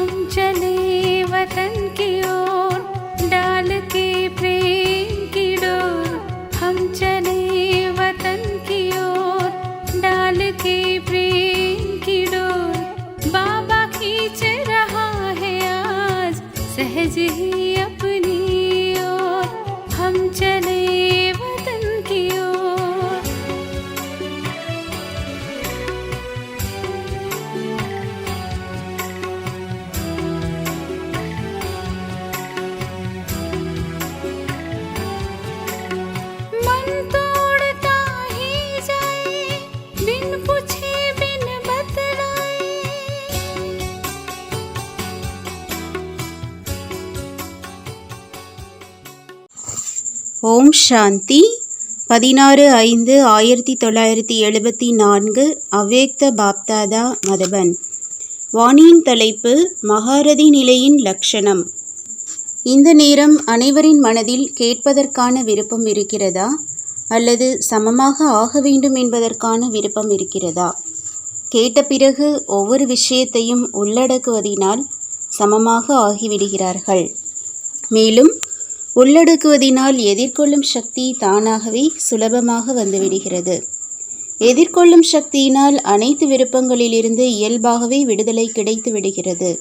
हम चले वतन की ஓம் சாந்தி. பதினாறு ஐந்து ஆயிரத்தி தொள்ளாயிரத்தி எழுபத்தி நான்கு அவ்வேக்த பாப்தாதா மதபன். வாணியின் தலைப்பு மகாரதி நிலையின் லட்சணம். இந்த நேரம் அனைவரின் மனதில் கேட்பதற்கான விருப்பம் இருக்கிறதா? அல்லது சமமாக ஆக வேண்டும் என்பதற்கான விருப்பம் இருக்கிறதா? கேட்ட பிறகு ஒவ்வொரு விஷயத்தையும் உள்ளடக்குவதினால் சமமாக ஆகிவிடுகிறார்கள். மேலும் உள்ளடக்குவதினால் எதிர்கொள்ளும் சக்தி தானாகவே சுலபமாக வந்துவிடுகிறது. எதிர்கொள்ளும் சக்தியினால் அனைத்து விருப்பங்களிலிருந்து இயல்பாகவே விடுதலை கிடைத்து விடுகிறது.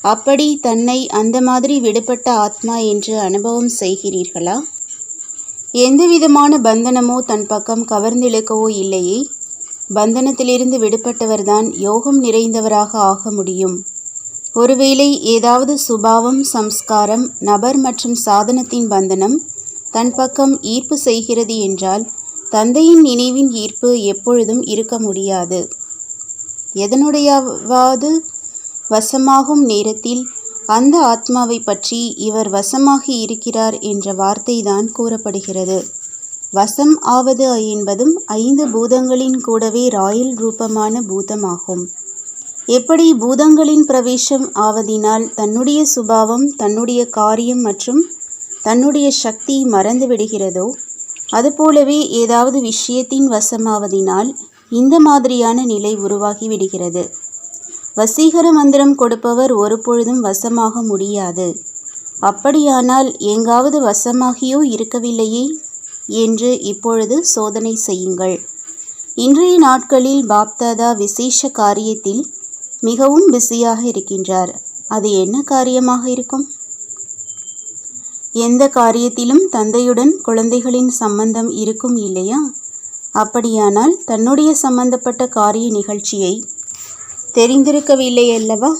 அப்படி தன்னை அந்த மாதிரி விடுபட்ட ஆத்மா என்று அனுபவம் செய்கிறீர்களா? எந்தவிதமான பந்தனமோ தன் பக்கம் கவர்ந்திழுக்கவோ இல்லையே. பந்தனத்திலிருந்து விடுபட்டவர்தான் யோகம் நிறைந்தவராக ஆக முடியும். ஒருவேளை ஏதாவது சுபாவம் சம்ஸ்காரம் நபர் மற்றும் சாதனத்தின் பந்தனம் தன் பக்கம் ஈர்ப்பு செய்கிறது என்றால் தந்தையின் நினைவின் ஈர்ப்பு எப்பொழுதும் இருக்க முடியாது. எதனுடையவாது? வசமாகும் நேரத்தில் அந்த ஆத்மாவை பற்றி இவர் வசமாகி இருக்கிறார் என்ற வார்த்தைதான் கூறப்படுகிறது. வசம் ஆவது என்பதும் ஐந்து பூதங்களின் கூடவே ராயல் ரூபமான பூதமாகும். எப்படி பூதங்களின் பிரவேசம் ஆவதினால் தன்னுடைய சுபாவம் தன்னுடைய காரியம் மற்றும் தன்னுடைய சக்தி மறந்து விடுகிறதோ அதுபோலவே ஏதாவது விஷயத்தின் வசமாவதினால் இந்த மாதிரியான நிலை உருவாகி விடுகிறது. வசீகர மந்திரம் கொடுப்பவர் ஒருபொழுதும் வசமாக முடியாது. அப்படியானால் எங்காவது வசமாகியோ இருக்கவில்லையே என்று இப்பொழுது சோதனை செய்யுங்கள். இன்றைய நாட்களில் பாப்தாதா விசேஷ காரியத்தில் மிகவும் பிஸியாக இருக்கின்றார். அது என்ன காரியமாக இருக்கும்? எந்த காரியத்திலும் தந்தையுடன் குழந்தைகளின் சம்பந்தம் இருக்கும் இல்லையா? அப்படியானால் தன்னுடைய சம்பந்தப்பட்ட காரிய நிகழ்ச்சியை தெரிந்திருக்கவில்லை அல்லவா?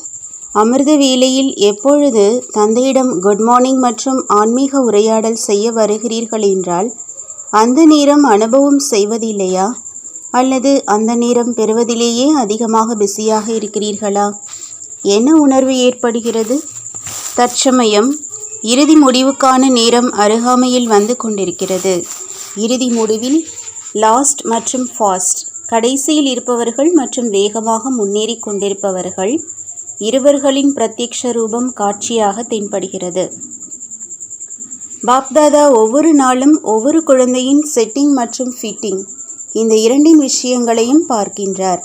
அமிர்த வேலையில் எப்பொழுது தந்தையிடம் குட் மார்னிங் மற்றும் ஆன்மீக உரையாடல் செய்ய வருகிறீர்கள் என்றால் அந்த நேரம் அனுபவம் செய்வதில்லையா? அல்லது அந்த நேரம் பெறுவதிலேயே அதிகமாக பிஸியாக இருக்கிறீர்களா? என்ன உணர்வு ஏற்படுகிறது? தற்சமயம் இறுதி முடிவுக்கான நேரம் அருகாமையில் வந்து கொண்டிருக்கிறது. இறுதி முடிவில் லாஸ்ட் மற்றும் ஃபாஸ்ட் கடைசியில் இருப்பவர்கள் மற்றும் வேகமாக முன்னேறி கொண்டிருப்பவர்கள் இருவர்களின் பிரத்யக்ஷ ரூபம் காட்சியாக தென்படுகிறது. பாப்தாதா ஒவ்வொரு நாளும் ஒவ்வொரு குழந்தையின் செட்டிங் மற்றும் ஃபிட்டிங் இந்த இரண்டின் விஷயங்களையும் பார்க்கின்றார்.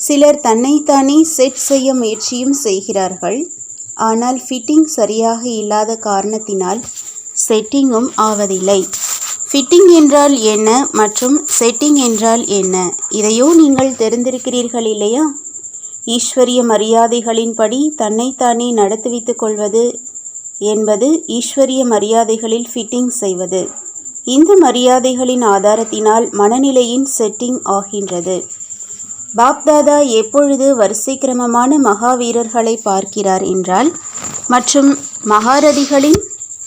சிலர் தன்னைத்தானே செட் செய்ய முயற்சியும் செய்கிறார்கள். ஆனால் ஃபிட்டிங் சரியாக இல்லாத காரணத்தினால் செட்டிங்கும் ஆவதில்லை. ஃபிட்டிங் என்றால் என்ன மற்றும் செட்டிங் என்றால் என்ன? இதையோ நீங்கள் தெரிந்திருக்கிறீர்கள் இல்லையா? ஈஸ்வரிய மரியாதைகளின்படி தன்னைத்தானே நடத்துவித்துக் கொள்வது என்பது ஈஸ்வரிய மரியாதைகளில் ஃபிட்டிங் செய்வது. இந்த மரியாதைகளின் ஆதாரத்தினால் மனநிலையின் செட்டிங் ஆகின்றது. பாப்தாதா எப்பொழுது வரிசை கிரமமான மகாவீரர்களை பார்க்கிறார் என்றால் மற்றும் மகாரதிகளின்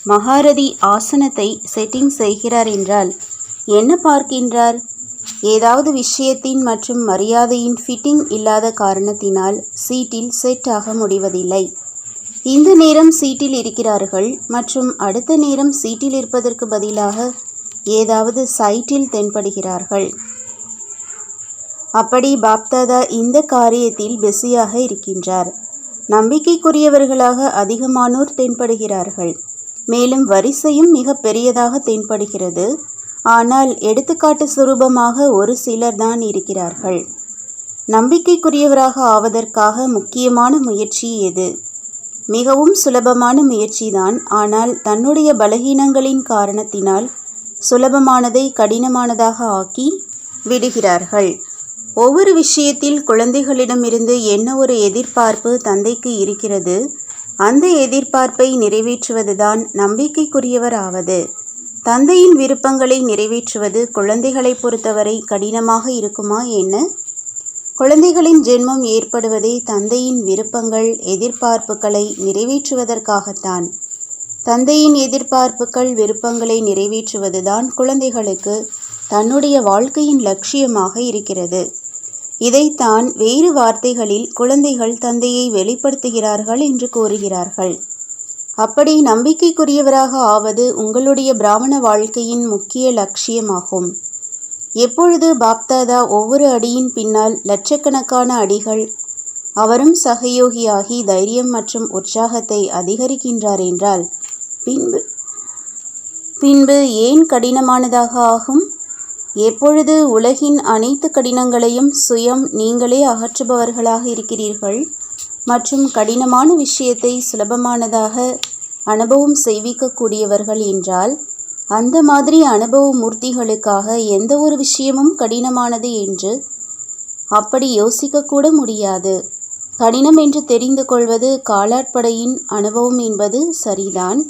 மகாரதி ஆசனத்தை செட்டிங் செய்கிறார் என்றால் என்ன பார்க்கின்றார்? ஏதாவது விஷயத்தின் மற்றும் மரியாதையின் ஃபிட்டிங் இல்லாத காரணத்தினால் சீட்டில் செட் ஆக முடிவதில்லை. இந்த நேரம் சீட்டில் இருக்கிறார்கள் மற்றும் அடுத்த நேரம் சீட்டில் இருப்பதற்கு பதிலாக ஏதாவது சைட்டில் தென்படுகிறார்கள். அப்படி பாப்தாதா இந்த காரியத்தில் பிஸியாக இருக்கின்றார். நம்பிக்கைக்குரியவர்களாக அதிகமானோர் தென்படுகிறார்கள். மேலும் வரிசையும் மிக பெரியதாக தென்படுகிறது. ஆனால் எடுத்துக்காட்டு சுரூபமாக ஒரு சிலர் தான் இருக்கிறார்கள். நம்பிக்கைக்குரியவராக ஆவதற்காக முக்கியமான முயற்சி எது? மிகவும் சுலபமான முயற்சிதான். ஆனால் தன்னுடைய பலகீனங்களின் காரணத்தினால் சுலபமானதை கடினமானதாக ஆக்கி விடுகிறார்கள். ஒவ்வொரு விஷயத்தில் குழந்தைகளிடமிருந்து என்ன ஒரு எதிர்பார்ப்பு தந்தைக்கு இருக்கிறது? அந்த எதிர்பார்ப்பை நிறைவேற்றுவதுதான் நம்பிக்கைக்குரியவர் ஆவது. தந்தையின் விருப்பங்களை நிறைவேற்றுவது குழந்தைகளை பொறுத்தவரை கடினமாக இருக்குமா என்ன? குழந்தைகளின் ஜென்மம் ஏற்படுவதே தந்தையின் விருப்பங்கள் எதிர்பார்ப்புகளை நிறைவேற்றுவதற்காகத்தான். தந்தையின் எதிர்பார்ப்புகள் விருப்பங்களை நிறைவேற்றுவதுதான் குழந்தைகளுக்கு தன்னுடைய வாழ்க்கையின் லட்சியமாக இருக்கிறது. இதைத்தான் வேறு வார்த்தைகளில் குழந்தைகள் தந்தையை வெளிப்படுத்துகிறார்கள் என்று கூறுகிறார்கள். அப்படி நம்பிக்கைக்குரியவராக ஆவது உங்களுடைய பிராமண வாழ்க்கையின் முக்கிய லட்சியமாகும். எப்பொழுது பாப்தாதா ஒவ்வொரு அடியின் பின்னால் லட்சக்கணக்கான அடிகள் அவரும் சகயோகியாகி தைரியம் மற்றும் உற்சாகத்தை அதிகரிக்கின்றார் என்றால் பின்பு. பின்பு ஏன் கடினமானதாக ஆகும்? எப்பொழுது உலகின் அனைத்து கடினங்களையும் சுயம் நீங்களே அகற்றுபவர்களாக இருக்கிறீர்கள்? மற்றும் கடினமான விஷயத்தை சுலபமானதாக அனுபவம் செய்விக்கக்கூடியவர்கள் என்றால் அந்த மாதிரி அனுபவ மூர்த்திகளுக்காக எந்த ஒரு விஷயமும் கடினமானது என்று அப்படி யோசிக்கக்கூட முடியாது. கடினம் என்று தெரிந்து கொள்வது காலாட்படையின் அனுபவம் என்பது சரிதான்.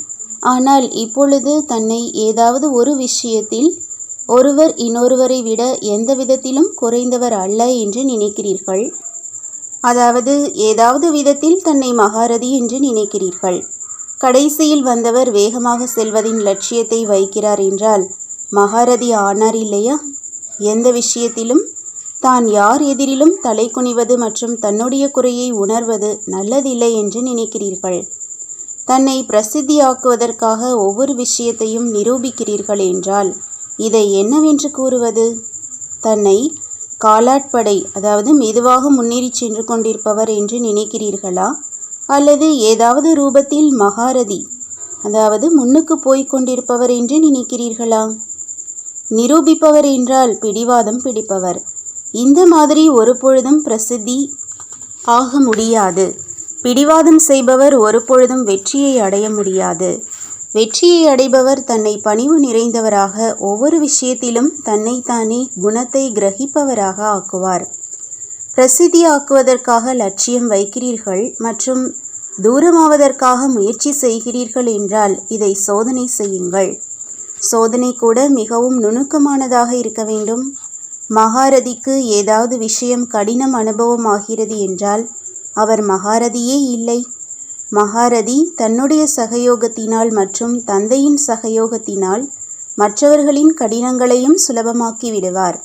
ஆனால் இப்பொழுது தன்னை ஏதாவது ஒரு விஷயத்தில் ஒருவர் இன்னொருவரை விட எந்த விதத்திலும் குறைந்தவர் அல்ல என்று நினைக்கிறீர்கள்? அதாவது ஏதாவது விதத்தில் தன்னை மகாரதி என்று நினைக்கிறீர்கள். கடைசியில் வந்தவர் வேகமாக செல்வதின் லட்சியத்தை வைக்கிறார் என்றால் மகாரதி ஆனார் இல்லையா? எந்த விஷயத்திலும் தான் யார் எதிரிலும் தலை குனிவது மற்றும் தன்னுடைய குறையை உணர்வது நல்லதில்லை என்று நினைக்கிறீர்கள். தன்னை பிரசித்தியாக்குவதற்காக ஒவ்வொரு விஷயத்தையும் நிரூபிக்கிறீர்கள் என்றால் இதை என்னவென்று கூறுவது? தன்னை காலாட்படை அதாவது மெதுவாக முன்னேறி சென்று கொண்டிருப்பவர் என்று நினைக்கிறீர்களா? அல்லது ஏதாவது ரூபத்தில் மகாரதி அதாவது முன்னுக்கு போய் கொண்டிருப்பவர் என்று நினைக்கிறீர்களா? நிரூபிப்பவர் என்றால் பிடிவாதம் பிடிப்பவர். இந்த மாதிரி ஒரு பொழுதும் பிரசித்தி ஆக முடியாது. பிடிவாதம் செய்பவர் ஒரு பொழுதும் வெற்றியை அடைய முடியாது. வெற்றியை அடைபவர் தன்னை பணிவு நிறைந்தவராக ஒவ்வொரு விஷயத்திலும் தன்னைத்தானே குணத்தை கிரகிப்பவராக ஆக்குவார். பிரசித்தி ஆக்குவதற்காக லட்சியம் வைக்கிறீர்கள் மற்றும் தூரமாவதற்காக முயற்சி செய்கிறீர்கள் என்றால் இதை சோதனை செய்யுங்கள். சோதனை கூட மிகவும் நுணுக்கமானதாக இருக்க வேண்டும். மகாரதிக்கு ஏதாவது விஷயம் கடினம் அனுபவமாகிறது என்றால் அவர் மகாரதியே இல்லை. மகாரதி தன்னுடைய சகயோகத்தினால் மற்றும் தந்தையின் சகயோகத்தினால் மற்றவர்களின் கடினங்களையும் சுலபமாக்கி விடுவார்.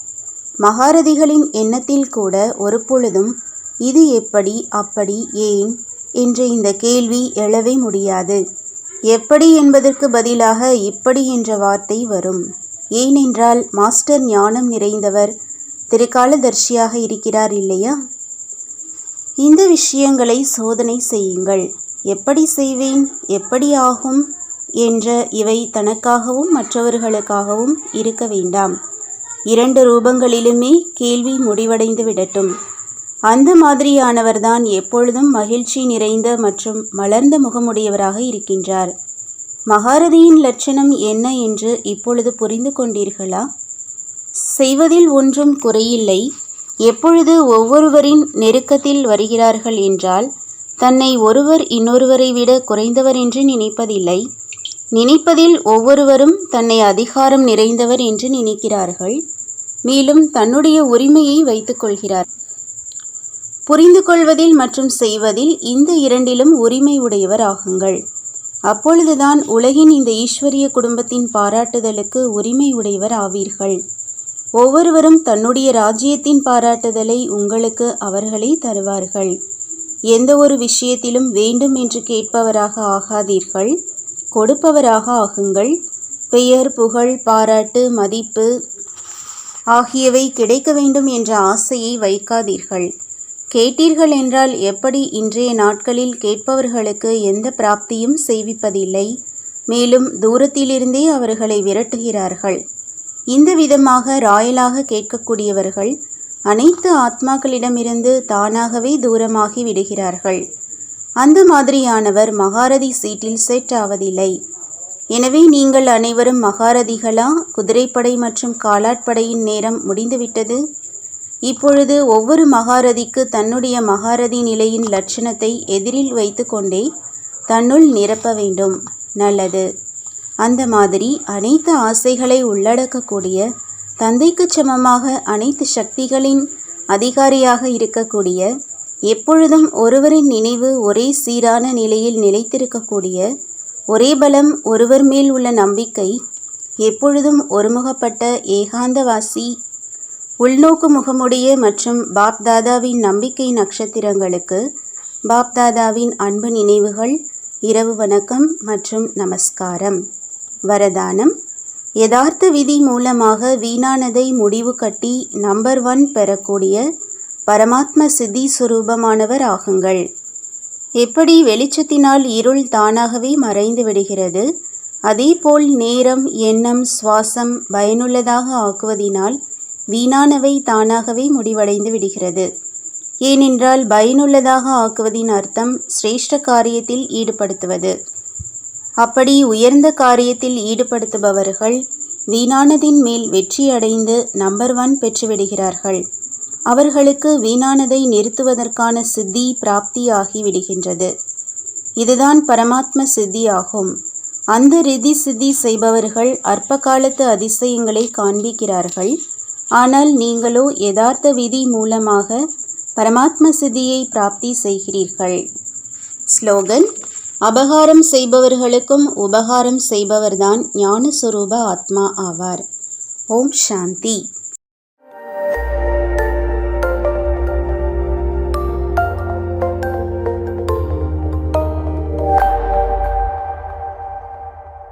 மகாரதிகளின் எண்ணத்தில் கூட ஒரு பொழுதும் இது எப்படி அப்படி ஏன் என்ற இந்த கேள்வி எழவே முடியாது. எப்படி என்பதற்கு பதிலாக இப்படி என்ற வார்த்தை வரும். ஏனென்றால் மாஸ்டர் ஞானம் நிறைந்தவர் திருக்காலதர்ஷியாக இருக்கிறார் இல்லையா? இந்த விஷயங்களை சோதனை செய்யுங்கள். எப்படி செய்வேன்? எப்படி ஆகும்? என்ற இவை தனக்காகவும் மற்றவர்களுக்காகவும் இருக்க வேண்டாம். இரண்டு ரூபங்களிலுமே கேள்வி முடிவடைந்து விடட்டும். அந்த மாதிரியானவர்தான் எப்பொழுதும் மகிழ்ச்சி நிறைந்த மற்றும் மலர்ந்த முகமுடையவராக இருக்கின்றார். மகாரதியின் லட்சணம் என்ன என்று இப்பொழுது புரிந்து கொண்டீர்களா? செய்வதில் ஒன்றும் குறையில்லை. எப்பொழுது ஒவ்வொருவரின் நெருக்கத்தில் வருகிறார்கள் என்றால் தன்னை ஒருவர் இன்னொருவரை விட குறைந்தவர் என்று நினைப்பதில்லை. நினைப்பதில் ஒவ்வொருவரும் தன்னை அதிகாரம் நிறைந்தவர் என்று நினைக்கிறார்கள். மேலும் தன்னுடைய உரிமையை வைத்துக்கொள்கிறார் புரிந்து கொள்வதில் மற்றும் செய்வதில் இந்த இரண்டிலும் உரிமை உடையவர் ஆகுங்கள் அப்பொழுதுதான் உலகின் இந்த ஈஸ்வரிய குடும்பத்தின் பாராட்டுதலுக்கு உரிமை உடையவர் ஆவீர்கள். ஒவ்வொருவரும் தன்னுடைய ராஜ்யத்தின் பாராட்டுதலை உங்களுக்கு அவர்களே தருவார்கள். எந்த ஒரு விஷயத்திலும் வேண்டும் என்று கேட்பவராக ஆகாதீர்கள். கொடுப்பவராக ஆகுங்கள். பெயர் புகழ் பாராட்டு மதிப்பு ஆகியவை கிடைக்க வேண்டும் என்ற ஆசையை வைக்காதீர்கள். கேட்டீர்கள் என்றால் எப்படி இன்றைய நாட்களில் கேட்பவர்களுக்கு எந்த பிராப்தியும் செய்விப்பதில்லை. மேலும் தூரத்திலிருந்தே அவர்களை விரட்டுகிறார்கள். இந்த விதமாக ராயலாக கேட்கக்கூடியவர்கள் அனைத்து ஆத்மாக்களிடமிருந்து தானாகவே தூரமாகி விடுகிறார்கள். அந்த மாதிரியானவர் மகாரதி சீட்டில் செட் ஆவதில்லை எனவே நீங்கள் அனைவரும் மகாரதிகளா? குதிரைப்படை மற்றும் காலாட்படையின் நேரம் முடிந்துவிட்டது. இப்பொழுது ஒவ்வொரு மகாரதிக்கு தன்னுடைய மகாரதி நிலையின் லட்சணத்தை எதிரில் வைத்துக்கொண்டே தன்னுள் நிரப்ப வேண்டும். நல்லது. அந்த மாதிரி அனைத்து ஆசைகளை உள்ளடக்கக்கூடிய தந்தைக்கு சமமாக அனைத்து சக்திகளின் அதிகாரியாக இருக்கக்கூடிய எப்பொழுதும் ஒருவரின் நினைவு ஒரே சீரான நிலையில் நிலைத்திருக்கக்கூடிய ஒரே பலம் ஒருவர் மேல் உள்ள நம்பிக்கை எப்பொழுதும் ஒருமுகப்பட்ட ஏகாந்தவாசி உள்நோக்கு முகமுடைய மற்றும் பாப்தாதாவின் நம்பிக்கை நட்சத்திரங்களுக்கு பாப்தாதாவின் அன்பு நினைவுகள் இரவு வணக்கம் மற்றும் நமஸ்காரம். வரதானம். யதார்த்த விதி மூலமாக வீணானதை முடிவு கட்டி நம்பர் ஒன் பெறக்கூடிய பரமாத்ம சித்தி சுரூபமானவர் ஆகுங்கள். எப்படி வெளிச்சத்தினால் இருள் தானாகவே மறைந்து விடுகிறது அதேபோல் நேரம் எண்ணம் சுவாசம் பயனுள்ளதாக ஆக்குவதினால் வீணானவை தானாகவே முடிவடைந்து விடுகிறது. ஏனென்றால் பயனுள்ளதாக ஆக்குவதின் அர்த்தம் சிரேஷ்ட காரியத்தில் ஈடுபடுத்துவது. அப்படி உயர்ந்த காரியத்தில் ஈடுபடுத்துபவர்கள் வீணானதின் மேல் வெற்றியடைந்து நம்பர் ஒன் பெற்றுவிடுகிறார்கள். அவர்களுக்கு வீணானதை நிறுத்துவதற்கான சித்தி பிராப்தி ஆகிவிடுகின்றது இதுதான் பரமாத்ம சித்தி ஆகும் அந்த ரிதி சித்தி செய்பவர்கள் அற்ப காலத்து அதிசயங்களை காண்பிக்கிறார்கள். ஆனால் நீங்களோ யதார்த்த விதி மூலமாக பரமாத்ம சித்தியை பிராப்தி செய்கிறீர்கள். ஸ்லோகன் அபகாரம் செய்பவர்களுக்கும் உபகாரம் செய்பவர்தான் ஞானஸ்வரூப ஆத்மா ஆவார். ஓம் சாந்தி.